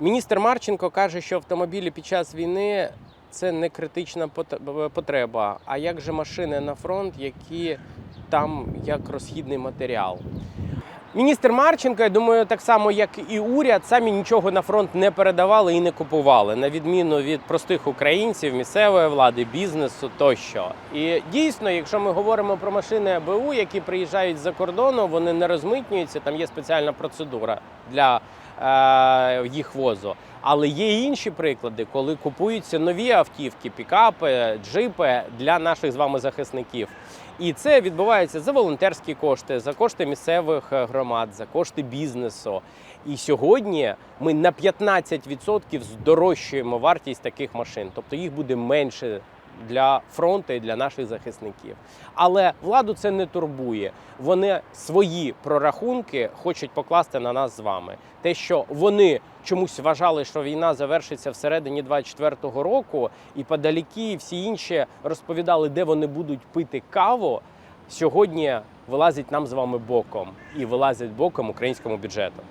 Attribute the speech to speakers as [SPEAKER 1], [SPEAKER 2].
[SPEAKER 1] Міністр Марченко каже, що автомобілі під час війни це не критична пот- потреба. А як же машини на фронт, які там як розхідний матеріал? Міністр Марченко, я думаю, так само як і уряд, самі нічого на фронт не передавали і не купували, на відміну від простих українців, місцевої влади, бізнесу тощо. І дійсно, якщо ми говоримо про машини АБУ, які приїжджають з-за кордону, вони не розмитнюються. Там є спеціальна процедура для е, їх возу. Але є інші приклади, коли купуються нові автівки, пікапи, джипи для наших з вами захисників. І це відбувається за волонтерські кошти, за кошти місцевих е, громад, за кошти бізнесу. І сьогодні ми на 15% здорожчуємо вартість таких машин, тобто їх буде менше для фронту і для наших захисників. Але владу це не турбує. Вони свої прорахунки хочуть покласти на нас з вами. Те, що вони чомусь вважали, що війна завершиться всередині 24-го року, і подаліки і всі інші розповідали, де вони будуть пити каву. Сьогодні вилазить нам з вами боком і вилазять боком українському бюджету.